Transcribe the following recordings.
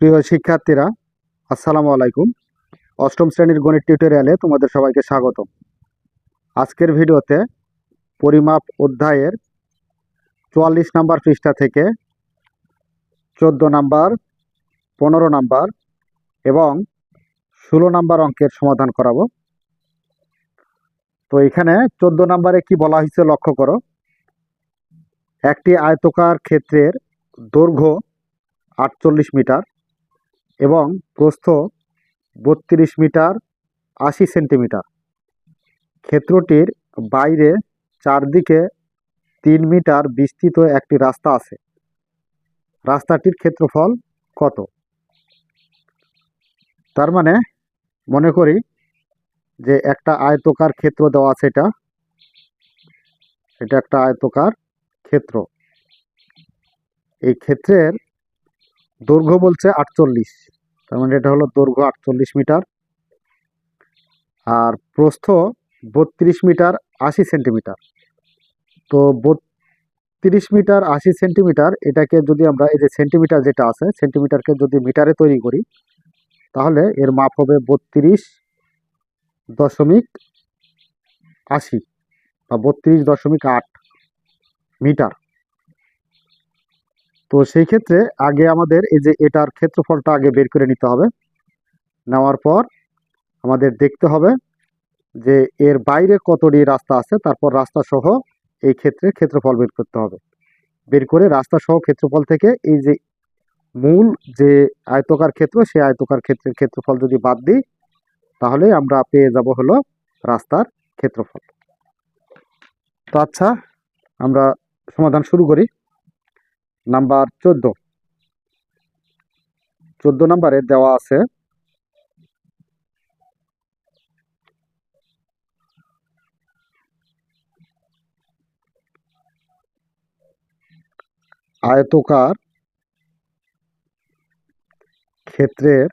প্রিয় শিক্ষার্থীরা, আসসালামু আলাইকুম। অষ্টম শ্রেণির গণিত টিউটোরিয়ালে তোমাদের সবাইকে স্বাগত আজকের ভিডিওতে পরিমাপ অধ্যায়ের চুয়াল্লিশ নাম্বার পৃষ্ঠা থেকে চোদ্দ নাম্বার, পনেরো নাম্বার এবং ষোলো নাম্বার অঙ্কের সমাধান করাবো। তো এখানে চোদ্দ নাম্বারে কি বলা হয়েছে লক্ষ্য করো। একটি আয়তকার ক্ষেত্রের দৈর্ঘ্য আটচল্লিশ মিটার এবং প্রস্থ বত্রিশ মিটার আশি সেন্টিমিটার। ক্ষেত্রটির বাইরে চারদিকে তিন মিটার বিস্তৃত একটি রাস্তা আছে। রাস্তাটির ক্ষেত্রফল কত? তার মানে মনে করি যে একটা আয়তকার ক্ষেত্র দেওয়া আছে এটা। এটা একটা আয়তকার ক্ষেত্র। এই ক্ষেত্রের দৈর্ঘ্য বলছে আটচল্লিশ। তার মানে এটা হলো দৈর্ঘ্য আটচল্লিশ মিটার। আর প্রস্থ বত্রিশ মিটার আশি সেন্টিমিটার। তো বত্রিশ মিটার আশি সেন্টিমিটার এটাকে যদি আমরা এই যে সেন্টিমিটার যেটা আছে, সেন্টিমিটারকে যদি মিটারে তৈরি করি, তাহলে এর মাপ হবে বত্রিশ দশমিক আশি বা বত্রিশ দশমিক আট মিটার। তো সেই ক্ষেত্রে আগে আমাদের এই যে এটার ক্ষেত্রফলটা আগে বের করে নিতে হবে। নেওয়ার পর আমাদের দেখতে হবে যে এর বাইরে কতটি রাস্তা আছে, তারপর রাস্তা সহ এই ক্ষেত্রে ক্ষেত্রফল বের করতে হবে। বের করে রাস্তা সহ ক্ষেত্রফল থেকে এই যে মূল যে আয়তকার ক্ষেত্র, সেই আয়তকার ক্ষেত্রের ক্ষেত্রফল যদি বাদ দিই, তাহলে আমরা পেয়ে যাব হলো রাস্তার ক্ষেত্রফল। তো আচ্ছা আমরা সমাধান শুরু করি। নাম্বার চোদ্দ। চোদ্দ নাম্বারে দেওয়া আছে, আয়তকার ক্ষেত্রের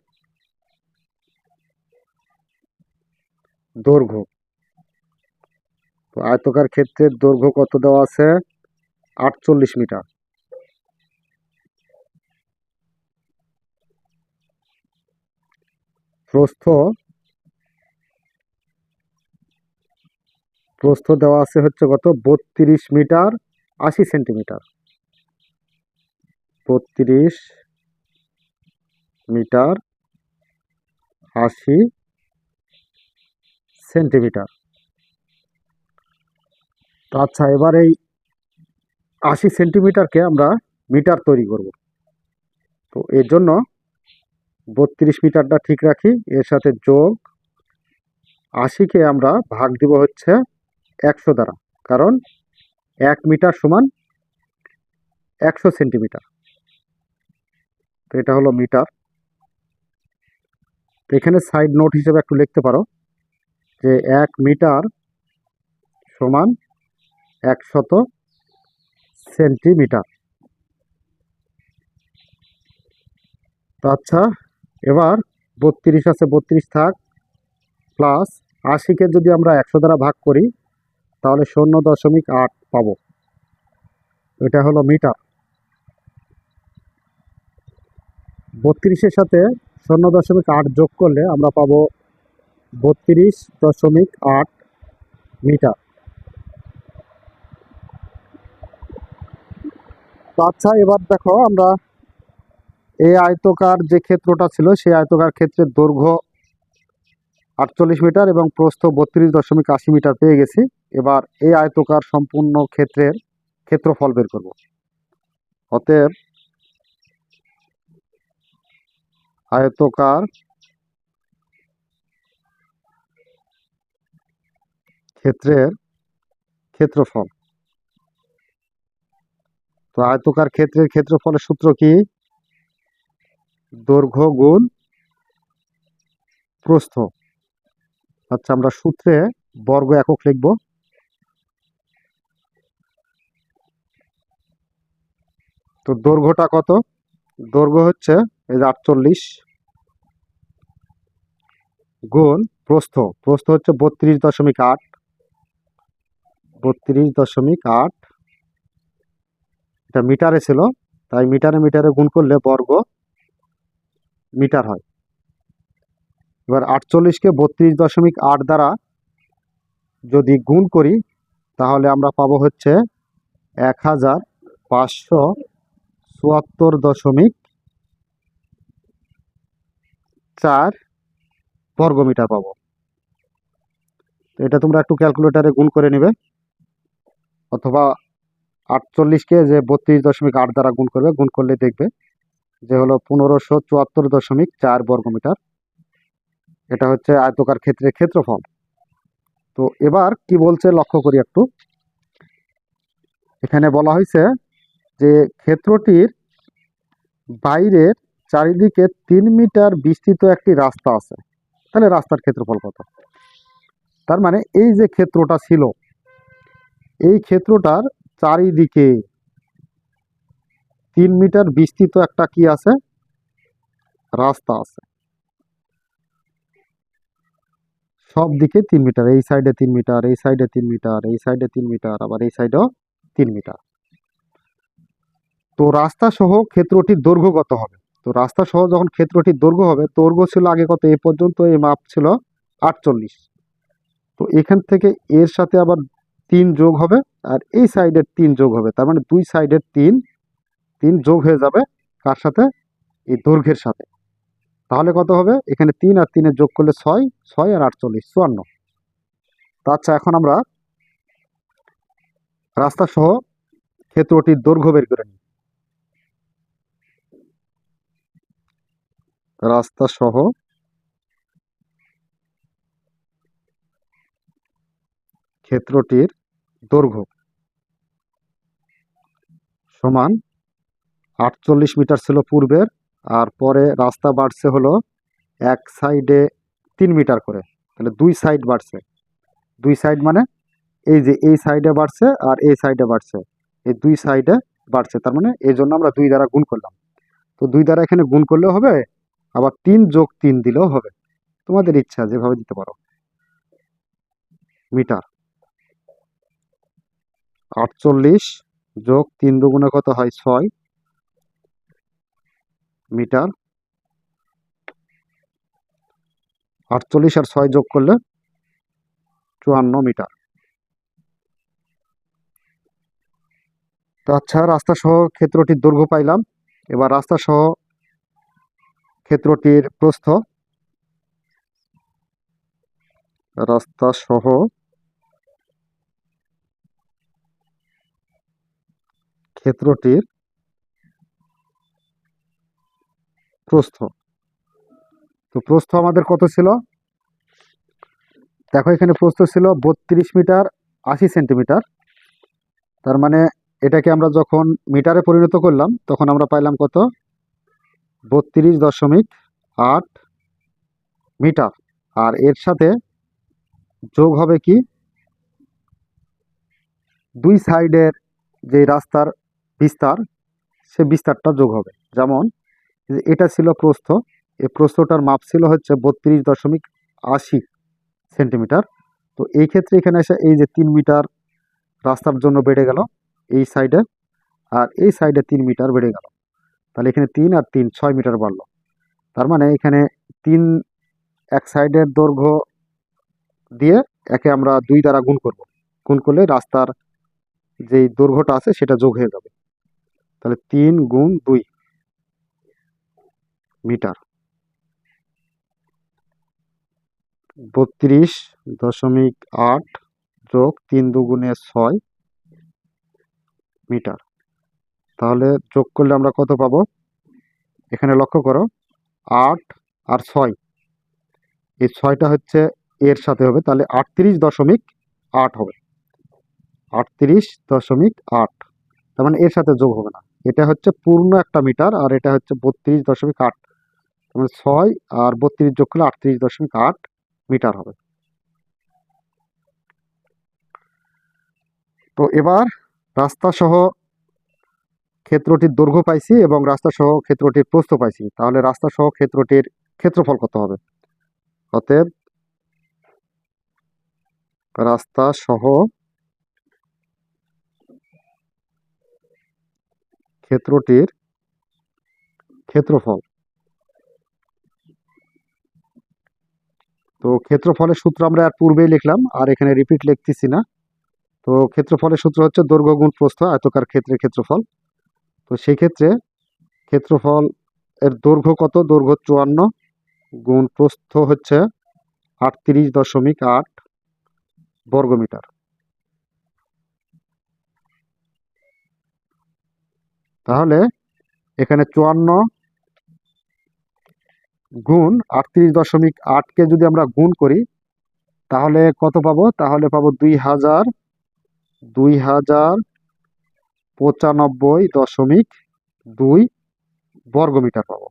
দৈর্ঘ্য। তো আয়তকার ক্ষেত্রের দৈর্ঘ্য কত দেওয়া আছে? আটচল্লিশ মিটার। প্রস্থ প্রস্থ দেওয়া আছে হচ্ছে কত? বত্রিশ মিটার আশি সেন্টিমিটার। বত্রিশ মিটার আশি সেন্টিমিটার। আচ্ছা এবার এই আশি সেন্টিমিটারকে আমরা মিটার তৈরি করব। তো এর জন্য বত্রিশ মিটারটা ঠিক রাখি, এর সাথে যোগ আশিকে আমরা ভাগ দিব হচ্ছে একশো দ্বারা, কারণ এক মিটার সমান একশো সেন্টিমিটার। তো এটা হলো মিটার। এখানে সাইড নোট হিসেবে একটু লিখতে পারো, যে এক মিটার সমান একশত সেন্টিমিটার। আচ্ছা এবার বত্রিশ আছে, বত্রিশ থাক প্লাস আশিকে যদি আমরা একশো দ্বারা ভাগ করি, তাহলে শূন্য দশমিক আট পাবো। এটা হলো মিটার। বত্রিশের সাথে শূন্য দশমিক আট যোগ করলে আমরা পাবো বত্রিশ দশমিক আট মিটার। তো আচ্ছা এবার দেখো আমরা এই আয়তকার যে ক্ষেত্রটা ছিল, সেই আয়তকার ক্ষেত্রের দৈর্ঘ্য আটচল্লিশ মিটার এবং প্রস্থ বত্রিশ দশমিক আশি মিটার পেয়ে গেছি। এবার এই আয়তকার সম্পূর্ণ ক্ষেত্রের ক্ষেত্রফল বের করব। অতএব আয়তকার ক্ষেত্রের ক্ষেত্রফল। তো আয়তকার ক্ষেত্রের ক্ষেত্রফলের সূত্র কি? দৈর্ঘ্য গুণ প্রস্থ। আচ্ছা আমরা সূত্রে বর্গ একক লিখব। তো দৈর্ঘ্যটা কত? দৈর্ঘ্য হচ্ছে এই যে আটচল্লিশ গুণ প্রস্থ। প্রস্থ হচ্ছে বত্রিশ দশমিক আট। বত্রিশ দশমিক আট। এটা মিটারে ছিল, তাই মিটারে মিটারে গুণ করলে বর্গ মিটার হয়। এবার আটচল্লিশকে বত্রিশ দশমিক আট দ্বারা যদি গুণ করি, তাহলে আমরা পাবো হচ্ছে এক হাজার পাঁচশো চুয়াত্তর দশমিক চার বর্গমিটার পাবো। এটা তোমরা একটু ক্যালকুলেটারে গুণ করে নেবে। অথবা আটচল্লিশকে যে বত্রিশ দশমিক আট দ্বারা গুণ করবে, গুণ করলে দেখবে যে হলো পনেরোশো চুয়াত্তর দশমিক চার বর্গমিটার। এটা হচ্ছে আয়তকার ক্ষেত্রে ক্ষেত্রফল। তো এবার কি বলছে লক্ষ্য করি একটু। এখানে বলা হয়েছে যে ক্ষেত্রটির বাইরের চারিদিকে তিন মিটার বিস্তৃত একটি রাস্তা আছে। তাহলে রাস্তার ক্ষেত্রফল কত? তার মানে এই যে ক্ষেত্রটা ছিল, এই ক্ষেত্রটার চারিদিকে তিন মিটার বিস্তৃত একটা কি আছে? রাস্তা আছে। সব দিকে তিন মিটার, এই সাইডে তিন মিটার, এই সাইডে তিন মিটার, এই সাইডে তিন মিটার, আবার এই সাইডেও তিন মিটার। তো রাস্তা সহ ক্ষেত্রটির দৈর্ঘ্য কত হবে? তো রাস্তা সহ যখন ক্ষেত্রটির দৈর্ঘ্য হবে দৈর্ঘ্য ছিল আগে কত? এ পর্যন্ত এই মাপ ছিল আটচল্লিশ। তো এখান থেকে এর সাথে আবার তিন যোগ হবে, আর এই সাইডের তিন যোগ হবে। তার মানে দুই সাইডের তিন তিন যোগ হয়ে যাবে কার সাথে? এই দৈর্ঘ্যের সাথে। তাহলে কত হবে? এখানে তিন আর তিনের যোগ করলে ছয় ছয় আর আটচল্লিশ, চুয়ান্ন। তা আচ্ছা এখন আমরা রাস্তা সহ ক্ষেত্রটির দৈর্ঘ্য বের করে নিই। রাস্তা সহ ক্ষেত্রটির দৈর্ঘ্য সমান আটচল্লিশ মিটার ছিল পূর্বের, আর পরে রাস্তা বাড়ছে হলো এক সাইডে তিন মিটার করে। তাহলে দুই সাইড বাড়ছে। দুই সাইড মানে এই যে এই সাইডে বাড়ছে আর এই সাইডে বাড়ছে। এই দুই সাইডে বাড়ছে, তার মানে এই জন্য আমরা দুই দ্বারা গুণ করলাম। তো দুই দ্বারা এখানে গুণ করলেও হবে, আবার তিন যোগ তিন দিলেও হবে। তোমাদের ইচ্ছা, যেভাবে দিতে পারো। মিটার। আটচল্লিশ যোগ তিন দুগুণে কত হয়? ছয়। মিটার। আটচল্লিশ আর ছয় যোগ করলে চুয়ান্ন মিটার। আচ্ছা রাস্তা সহ ক্ষেত্রটির দৈর্ঘ্য পাইলাম। এবার রাস্তা সহ ক্ষেত্রটির প্রস্থ। রাস্তা সহ ক্ষেত্রটির প্রস্থ। তো প্রস্থ আমাদের কত ছিল? দেখো এখানে প্রস্থ ছিল বত্রিশ মিটার আশি সেন্টিমিটার। তার মানে এটাকে আমরা যখন মিটারে পরিণত করলাম, তখন আমরা পাইলাম কত? বত্রিশ দশমিক আট মিটার। আর এর সাথে যোগ হবে কি? দুই সাইডের যে রাস্তার বিস্তার, সে বিস্তারটা যোগ হবে। যেমন এটা ছিল প্রস্থ। এই প্রস্থটার মাপ ছিল হচ্ছে বত্রিশ দশমিক আশি সেন্টিমিটার। তো এই ক্ষেত্রে এখানে এসে এই যে তিন মিটার রাস্তার জন্য বেড়ে গেল এই সাইডে আর এই সাইডে তিন মিটার বেড়ে গেল। তাহলে এখানে তিন আর তিন ছয় মিটার বাড়লো। তার মানে এখানে তিন এক সাইডের দৈর্ঘ্য দিয়ে একে আমরা দুই দ্বারা গুণ করব। গুণ করলে রাস্তার যেই দৈর্ঘ্যটা আছে সেটা যোগ হয়ে যাবে। তাহলে তিন গুণ দুই। মিটার। বত্রিশ দশমিক আট যোগ তিন দুগুণে ছয় মিটার। তাহলে যোগ করলে আমরা কত পাবো? এখানে লক্ষ্য করো, আট আর ছয়। এই ছয়টা হচ্ছে এর সাথে হবে, তাহলে আটত্রিশ দশমিক আট হবে। আটত্রিশ দশমিক আট, তার মানে এর সাথে যোগ হবে না। এটা হচ্ছে পূর্ণ একটা মিটার আর এটা হচ্ছে বত্রিশ দশমিক আট। মানে ছয় আর বত্রিশ যোগ করলে আটত্রিশ দশমিক আট মিটার হবে। তো এবার রাস্তা সহ ক্ষেত্রটির দৈর্ঘ্য পাইছি এবং রাস্তা সহ ক্ষেত্রটির প্রস্থ পাইছি। তাহলে রাস্তা সহ ক্ষেত্রটির ক্ষেত্রফল কত হবে? অতএব রাস্তা সহ ক্ষেত্রটির ক্ষেত্রফল তো ক্ষেত্রফলের সূত্র আমরা আর পূর্বেই লিখলাম, আর এখানে রিপিট লিখতেছি না। তো ক্ষেত্রফলের সূত্র হচ্ছে দৈর্ঘ্য গুণ প্রস্থ, আয়তকার ক্ষেত্রে ক্ষেত্রফল। তো সেই ক্ষেত্রে ক্ষেত্রফল এর দৈর্ঘ্য কত? দৈর্ঘ্য চুয়ান্ন গুণ প্রস্থ হচ্ছে আটত্রিশ দশমিক আট বর্গমিটার। তাহলে এখানে চুয়ান্ন গুণ আটত্রিশ দশমিক আটকে যদি আমরা গুণ করি, তাহলে কত পাবো? তাহলে পাবো দুই হাজার দুই হাজার পঁচানব্বই দশমিক দুই বর্গমিটার পাবো।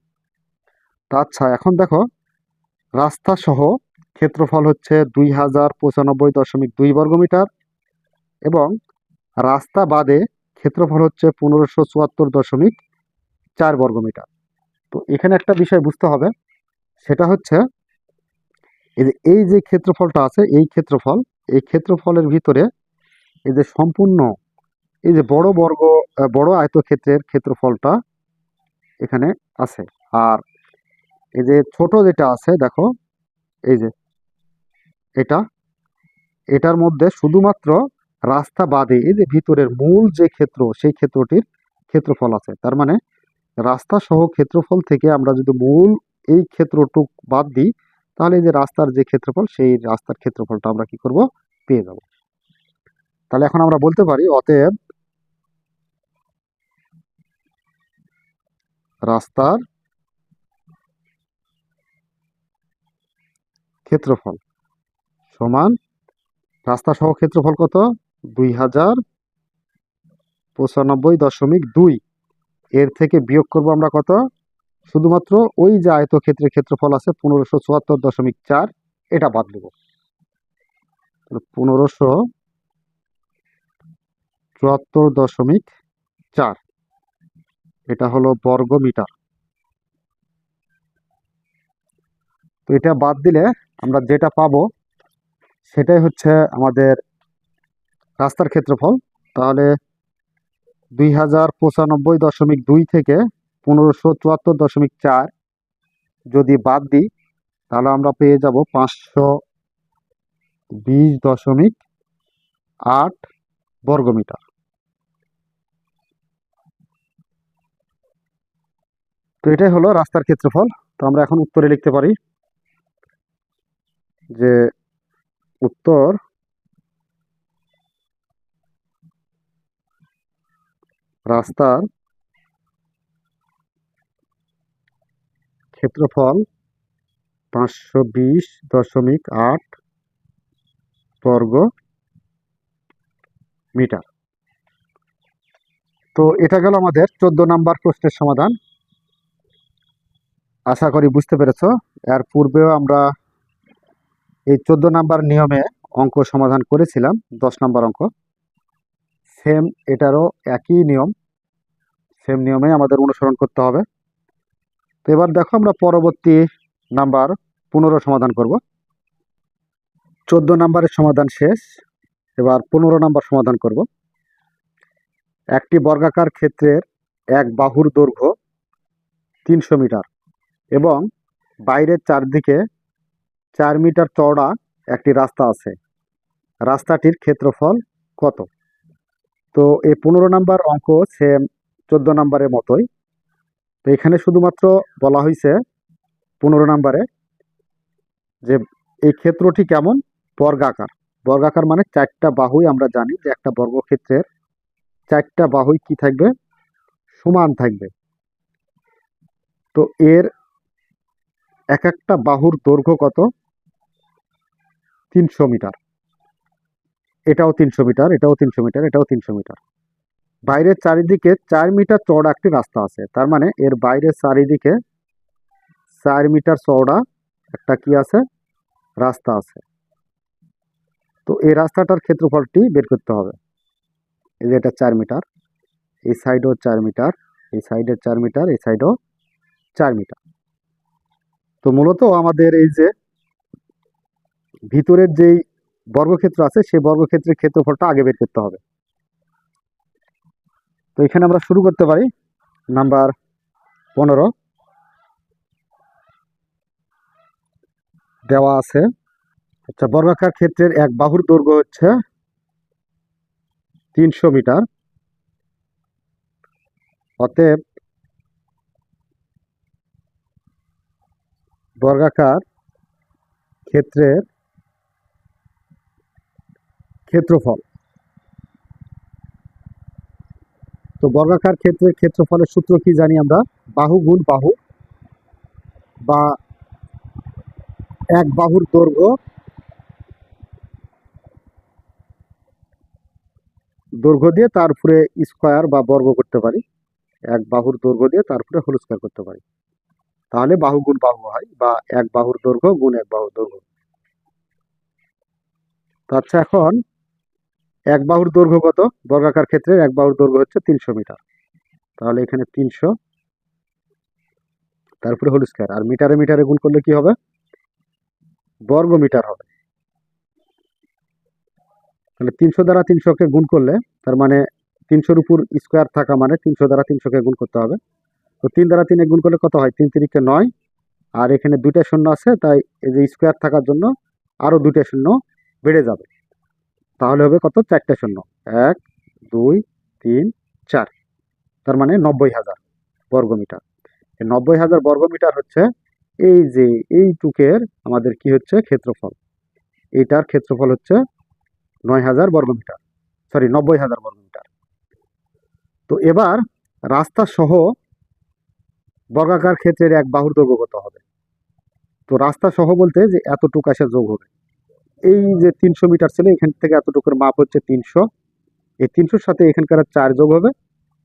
আচ্ছা এখন দেখো রাস্তা সহ ক্ষেত্রফল হচ্ছে দুই হাজার পঁচানব্বই দশমিক দুই বর্গমিটার এবং রাস্তা বাদে ক্ষেত্রফল হচ্ছে পনেরোশো চুয়াত্তর দশমিক চার বর্গমিটার। তো এখানে একটা বিষয় বুঝতে হবে সেটা হচ্ছে এই যে এই যে ক্ষেত্রফলটা আছে, এই ক্ষেত্রফল, এই ক্ষেত্রফলের ভিতরে এই যে সম্পূর্ণ, এই যে বড় বর্গ বড় আয়তক্ষেত্রের ক্ষেত্রফলটা এখানে আছে। আর এই যে ছোট যেটা আছে, দেখো, এই যে এটা, এটার মধ্যে শুধুমাত্র রাস্তা বাদে এই যে ভিতরের মূল যে ক্ষেত্র, সেই ক্ষেত্রটির ক্ষেত্রফল আছে। তার মানে রাস্তা সহ ক্ষেত্রফল থেকে আমরা যদি মূল এই ক্ষেত্রটুক বাদ দিই, তাহলে যে রাস্তার যে ক্ষেত্রফল, সেই রাস্তার ক্ষেত্রফলটা আমরা কি করব? পেয়ে যাব। তাহলে এখন আমরা বলতে পারি, অতএব রাস্তার ক্ষেত্রফল সমান রাস্তা সহ ক্ষেত্রফল কত? দুই হাজার পঁচানব্বই দশমিক দুই। এর থেকে বিয়োগ করব আমরা কত? শুধুমাত্র ওই যে আয়তক্ষেত্রের ক্ষেত্রফল আছে পনেরোশো চুয়াত্তর দশমিক চার, এটা বাদ দেব। পনেরোশো চুয়াত্তর দশমিক চার, এটা হলো বর্গ মিটার তো এটা বাদ দিলে আমরা যেটা পাবো সেটাই হচ্ছে আমাদের রাস্তার ক্ষেত্রফল। তাহলে দুই হাজার পঁচানব্বই দশমিক দুই থেকে পনেরোশো চুয়াত্তর দশমিক চার। যদি বাদ দিই, তাহলে আমরা পেয়ে যাব পাঁচশো বিশ দশমিক আট বর্গমিটার। তো এটাই হলো রাস্তার ক্ষেত্রফল। তো আমরা এখন উত্তরে লিখতে পারি যে উত্তর রাস্তার ক্ষেত্রফল পাঁচশো বিশ দশমিক আট বর্গ মিটার। তো এটা গেল আমাদের চোদ্দ নাম্বার প্রশ্নের সমাধান। আশা করি বুঝতে পেরেছ। এর পূর্বেও আমরা এই চোদ্দ নাম্বার নিয়মে অঙ্ক সমাধান করেছিলাম, দশ নাম্বার অঙ্ক। সেম এটারও একই নিয়ম। সেম নিয়মে আমাদের অনুসরণ করতে হবে। তো এবার দেখো আমরা পরবর্তী নাম্বার পনেরো সমাধান করব। চোদ্দ নাম্বারের সমাধান শেষ। এবার পনেরো নাম্বার সমাধান করব। একটি বর্গাকার ক্ষেত্রের এক বাহুর দৈর্ঘ্য তিনশো মিটার এবং বাইরের চারদিকে চার মিটার চওড়া একটি রাস্তা আছে। রাস্তাটির ক্ষেত্রফল কত? তো এই পনেরো নাম্বার অঙ্ক সেম চোদ্দ নাম্বারের মতোই। তো এখানে শুধুমাত্র বলা হয়েছে পনেরো নাম্বারে যে এই ক্ষেত্রটি কেমন? বর্গাকার। বর্গাকার মানে চারটা বাহুই আমরা জানি যে একটা বর্গক্ষেত্রের চারটা বাহুই কি থাকবে? সমান থাকবে। তো এর এক একটা বাহুর দৈর্ঘ্য কত? তিনশো মিটার। এটাও তিনশো মিটার, এটাও তিনশো মিটার, এটাও তিনশো মিটার। বাইরের চারিদিকে চার মিটার চওড়া একটি রাস্তা আছে। তার মানে এর বাইরের চারিদিকে চার মিটার চওড়া একটা কি আছে? রাস্তা আছে। তো এই রাস্তাটার ক্ষেত্রফলটি বের করতে হবে। এই যে এটা চার মিটার, এই সাইডও চার মিটার, এই সাইডে চার মিটার, এই সাইডও চার মিটার। তো মূলত আমাদের এই যে ভিতরের যেই বর্গক্ষেত্র আছে, সেই বর্গক্ষেত্রের ক্ষেত্রফলটা আগে বের করতে হবে। তো এখানে আমরা শুরু করতে পারি। নাম্বার পনেরো। দেওয়া আছে। আচ্ছা বর্গাকার ক্ষেত্রের এক বাহুর দৈর্ঘ্য হচ্ছে তিনশো মিটার। অতএব বর্গাকার ক্ষেত্রের ক্ষেত্রফল তো বর্গাকার ক্ষেত্রের ক্ষেত্রফলের সূত্র কি জানি আমরা? বাহু গুণ বাহু বা এক বাহুর দৈর্ঘ্য দৈর্ঘ্য দিয়ে তারপরে স্কোয়ার বা বর্গ করতে পারি। এক বাহুর দৈর্ঘ্য দিয়ে তারপরে হোল স্কোয়ার করতে পারি। তাহলে বাহু গুণ বাহু হয় বা এক বাহুর দৈর্ঘ্য গুণ এক বাহুর দৈর্ঘ্য। আচ্ছা এখন এক বাহুর দৈর্ঘ্য কত? বর্গাকার ক্ষেত্রে এক বাহুর দৈর্ঘ্য হচ্ছে তিনশো মিটার। তাহলে এখানে তিনশো। তারপরে হোল স্কোয়ার আর মিটারে মিটারে গুণ করলে কি হবে? বর্গ মিটার হবে। তাহলে তিনশো দ্বারা তিনশোকে গুণ করলে, তার মানে তিনশোর উপর স্কোয়ার থাকা মানে তিনশো দ্বারা তিনশোকে গুণ করতে হবে। তো তিন দ্বারা তিনে গুণ করলে কত হয়? তিন তিরিকে নয়। আর এখানে দুইটা শূন্য আছে, তাই এই যে স্কোয়ার থাকার জন্য আরও দুইটা শূন্য বেড়ে যাবে। তাহলে হবে কত? চারটে শূন্য। এক, দুই, তিন, চার। তার মানে নব্বই হাজার বর্গমিটার। নব্বই হাজার বর্গমিটার হচ্ছে এই যে এই টুকের আমাদের কি হচ্ছে? ক্ষেত্রফল। এইটার ক্ষেত্রফল হচ্ছে নয় হাজার বর্গমিটার। সরি, নব্বই হাজার বর্গমিটার। তো এবার রাস্তা সহ বর্গাকার ক্ষেত্রের এক বাহুর দৈর্ঘ্য কত হবে? তো রাস্তা সহ বলতে যে এতটুকু এসে যোগ হবে। এই যে তিনশো মিটার ছিল এখান থেকে এতটুকুর মাপ হচ্ছে তিনশো। এই তিনশোর সাথে এখানকার চার যোগ হবে,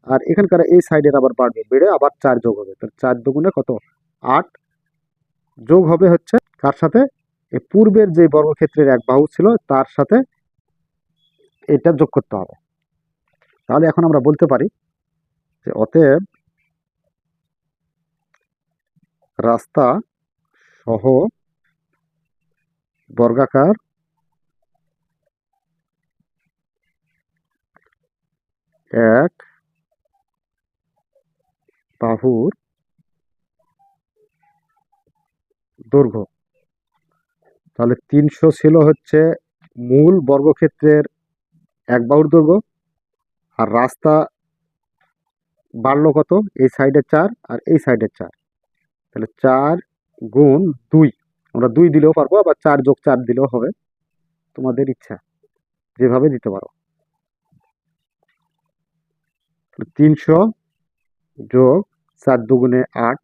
আর এখানকার এই সাইডের আবার বাড়বে বেড়ে আবার চার যোগ হবে। তাহলে চার দুগুণে কত? আট যোগ হবে হচ্ছে কার সাথে? এই পূর্বের যে বর্গক্ষেত্রের এক বাহু ছিল, তার সাথে এটা যোগ করতে হবে। তাহলে এখন আমরা বলতে পারি যে অতএব রাস্তা সহ বর্গাকার এক, বাহুর দৈর্ঘ্য। তাহলে তিনশো ছিল হচ্ছে মূল বর্গক্ষেত্রের এক বাহুর দৈর্ঘ্য, আর রাস্তা বাড়লো কত? এই সাইডে চার আর এই সাইডে চার। তাহলে চার গুণ দুই, আমরা দুই দিলেও পারব, আবার চার যোগ চার দিলেও হবে। তোমাদের ইচ্ছা, যেভাবে দিতে পারো। তিনশো যোগ চার দুগুণে আট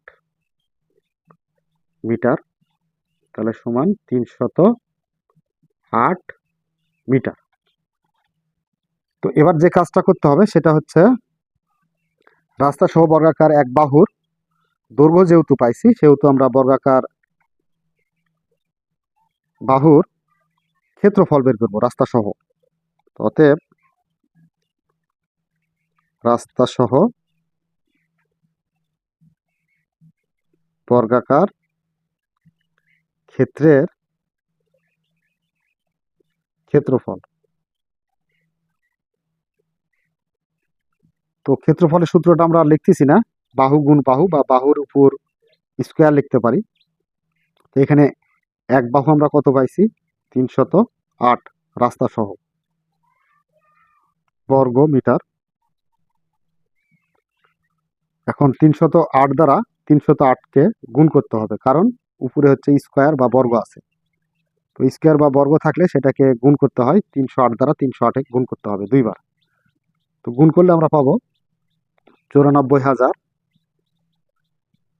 মিটার, তাহলে সমান তিনশত আট মিটার। তো এবার যে কাজটা করতে হবে, সেটা হচ্ছে রাস্তা সহ বর্গাকার এক বাহুর দৈর্ঘ্য যেহেতু পাইছি, সেহেতু আমরা বর্গাকার বাহুর ক্ষেত্রফল বের করব রাস্তা সহ। অতএব রাস্তা সহ বর্গাকার ক্ষেত্রের ক্ষেত্রফল। তো ক্ষেত্রফলের সূত্রটা আমরা লিখতেছি না। বাহু গুণ বাহু বা বাহুর উপর স্কোয়ার লিখতে পারি। তো এখানে এক বাহু আমরা কত পাইছি? তিনশত আট রাস্তা সহ বর্গ মিটার এখন তিনশত আট দ্বারা তিনশত আটকে গুণ করতে হবে, কারণ উপরে হচ্ছে স্কোয়ার বা বর্গ আছে। তো স্কোয়ার বা বর্গ থাকলে সেটাকে গুণ করতে হয় তিনশো আট দ্বারা তিনশো আটে গুণ করতে হবে দুইবার। তো গুণ করলে আমরা পাবো চুরানব্বই হাজার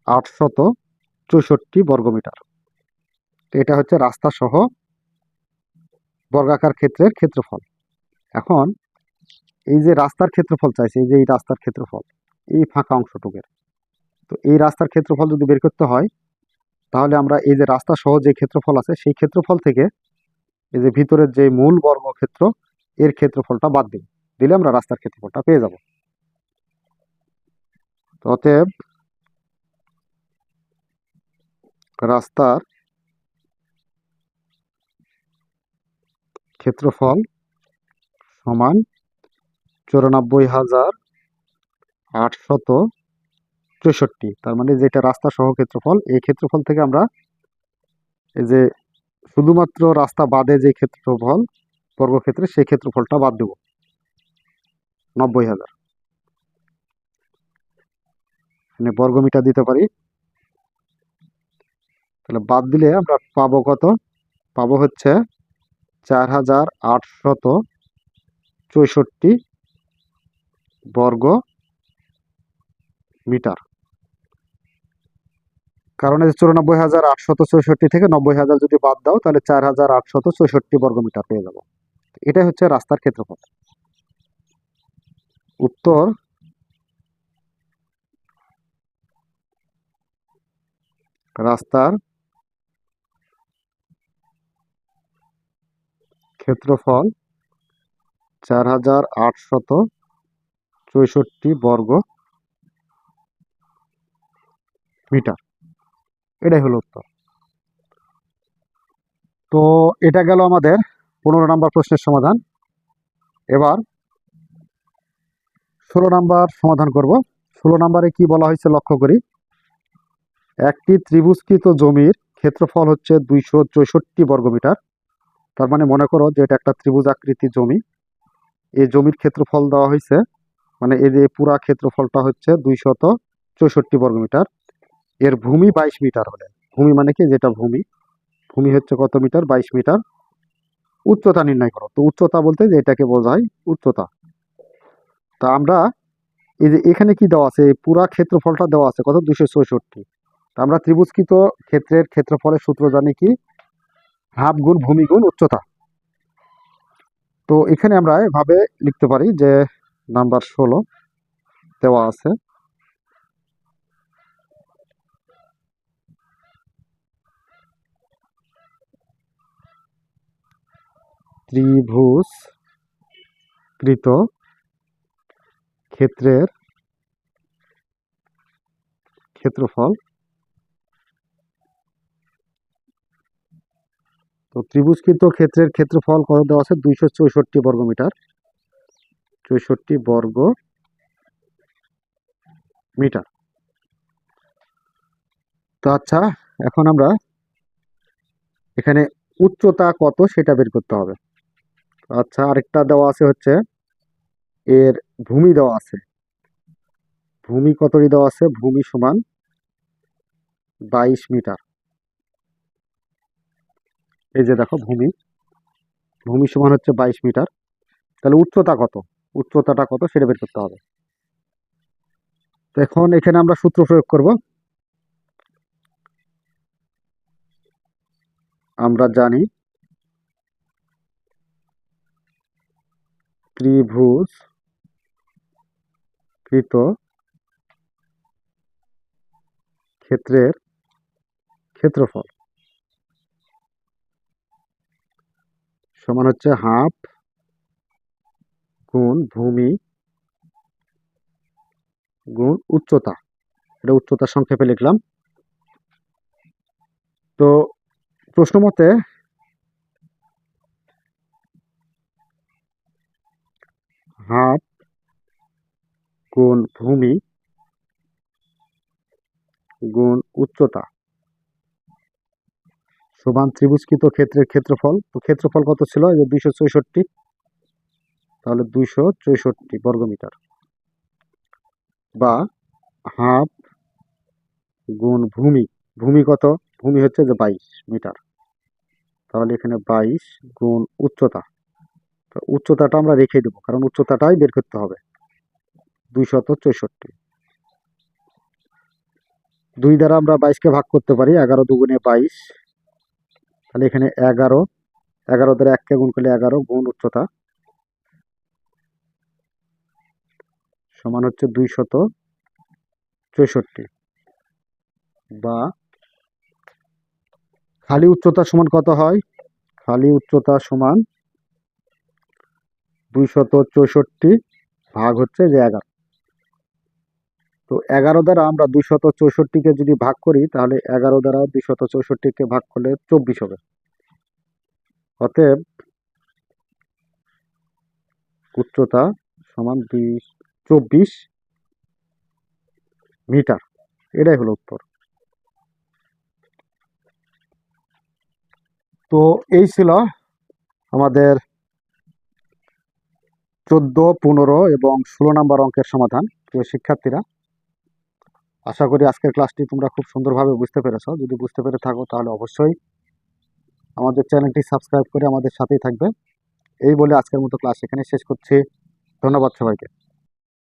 আটশত চৌষট্টি বর্গমিটার এটা হচ্ছে রাস্তা সহ বর্গাকার ক্ষেত্রের ক্ষেত্রফল। এখন এই যে রাস্তার ক্ষেত্রফল চাইছে, এই যে এই রাস্তার ক্ষেত্রফল এই ফাঁকা অংশটুকের। তো এই রাস্তার ক্ষেত্রফল যদি বের করতে হয়, তাহলে আমরা এই যে রাস্তা সহ যে ক্ষেত্রফল আছে, সেই ক্ষেত্রফল থেকে এই যে ভিতরের যে মূল বর্গক্ষেত্র, এর ক্ষেত্রফলটা বাদ দিই। দিলে আমরা রাস্তার ক্ষেত্রফলটা পেয়ে যাব। অতএব রাস্তার ক্ষেত্রফল সমান চুরানব্বই হাজার আটশত চৌষট্টি। তার মানে যেটা রাস্তা সহ ক্ষেত্রফল, এই ক্ষেত্রফল থেকে আমরা এই যে শুধুমাত্র রাস্তা বাদে যে ক্ষেত্রফল, বর্গক্ষেত্রে সেই ক্ষেত্রফলটা বাদ দেব। নব্বই হাজার। মানে বর্গমিটার দিতে পারি। তাহলে বাদ দিলে আমরা পাবো কত? পাবো হচ্ছে চার হাজার আটশত চৌষট্টি বর্গ মিটার। কারণ এই চুরানব্বই হাজার আটশত চৌষট্টি থেকে নব্বই হাজার যদি বাদ দাও, তাহলে চার হাজার আটশত চৌষট্টি বর্গ মিটার পেয়ে যাব। এটাই হচ্ছে রাস্তার ক্ষেত্রফল। উত্তর। রাস্তার ক্ষেত্রফল চার হাজার আটশত চৌষট্টি বর্গ মিটার এটাই হলো উত্তর। তো এটা গেল আমাদের পনেরো নম্বর প্রশ্নের সমাধান। এবার ষোলো নাম্বার সমাধান করব। ষোলো নম্বরে কি বলা হয়েছে লক্ষ্য করি। একটি ত্রিভুজকৃত জমির ক্ষেত্রফল হচ্ছে দুইশো চৌষট্টি বর্গমিটার তার মানে মনে করো যে এটা একটা ত্রিভুজ আকৃতি জমি। এই জমির ক্ষেত্রফল দেওয়া হয়েছে মানে এই যে পুরা ক্ষেত্রফলটা হচ্ছে দুইশত চৌষট্টি বর্গমিটার এর ভূমি বাইশ মিটার হলে। ভূমি মানে কি? যেটা ভূমি। ভূমি হচ্ছে কত মিটার? বাইশ মিটার। উচ্চতা নির্ণয় করো। তো উচ্চতা বলতে যে এটাকে বোঝায় উচ্চতা। তা আমরা এই যে এখানে কি দেওয়া আছে? পুরা ক্ষেত্রফলটা দেওয়া আছে কত? দুশো চৌষট্টি তা আমরা ত্রিভুজকৃত ক্ষেত্রের ক্ষেত্রফলের সূত্র জানি কি? হাফ গুণ ভূমি গুণ উচ্চতা। তো এখানে আমরা এভাবে লিখতে পারি যে নাম্বার ষোলো দেওয়া আছে। ত্রিভুজ কৃত ক্ষেত্রের ক্ষেত্রফল। তো ত্রিভুজকৃত ক্ষেত্রের ক্ষেত্রফল কত দেওয়া আছে? দুইশো চৌষট্টি বর্গমিটার চৌষট্টি বর্গ মিটার। তো আচ্ছা এখন আমরা এখানে উচ্চতা কত সেটা বের করতে হবে। আচ্ছা আরেকটা দেওয়া আছে হচ্ছে, এর ভূমি দেওয়া আছে। ভূমি কতটি দেওয়া আছে? ভূমি সমান বাইশ মিটার। এই যে দেখো ভূমি। ভূমি সমান হচ্ছে বাইশ মিটার। তাহলে উচ্চতা কত? উচ্চতাটা কত সেটা বের করতে হবে। তো এখন এখানে আমরা সূত্র প্রয়োগ করব। আমরা জানি ত্রিভুজ কৃত ক্ষেত্রের ক্ষেত্রফল। সমান হচ্ছে হাফ গুণ ভূমি গুণ উচ্চতা। এটা উচ্চতা সংক্ষেপে লিখলাম। তো প্রশ্ন মতে হাফ গুণ ভূমি, গুণ উচ্চতা। সমান ত্রিভুজকৃত ক্ষেত্রের ক্ষেত্রফল। তো ক্ষেত্রফল কত ছিল? এই যে দুইশো চৌষট্টি তাহলে দুইশো চৌষট্টি বর্গমিটার। বা হাফ গুণ ভূমি। ভূমি কত? ভূমি হচ্ছে যে বাইশ মিটার। তাহলে এখানে বাইশ গুণ উচ্চতা। উচ্চতাটা আমরা রেখে দেবো, কারণ উচ্চতাটাই বের করতে হবে। দুইশত চৌষট্টি। দুই দ্বারা আমরা বাইশকে ভাগ করতে পারি, এগারো দুগুণে বাইশ। তাহলে এখানে এগারো এগারো দ্বারা এককে গুণ করলে এগারো গুণ উচ্চতা। সমান হচ্ছে দুইশত চৌষট্টি। বা খালি উচ্চতা সমান কত হয়? খালি উচ্চতা সমান দুইশত চৌষট্টি ভাগ হচ্ছে যে এগারো। তো এগারো দ্বারা আমরা দুইশত চৌষট্টিকে যদি ভাগ করি, তাহলে এগারো দ্বারা দুইশত চৌষট্টিকে ভাগ করলে চব্বিশ হবে। অতএব উচ্চতা সমান দুই চব্বিশ মিটার। এটাই হলো উত্তর। তো এই ছিল আমাদের চোদ্দ, পনেরো এবং ষোলো নাম্বার অঙ্কের সমাধান, প্রিয় শিক্ষার্থীরা। আশা করি আজকের ক্লাসটি তোমরা খুব সুন্দরভাবে বুঝতে পেরেছ। যদি বুঝতে পেরে থাকো, তাহলে অবশ্যই আমাদের চ্যানেলটি সাবস্ক্রাইব করে আমাদের সাথেই থাকবে। এই বলে আজকের মতো ক্লাস এখানে শেষ করছি। ধন্যবাদ সবাইকে।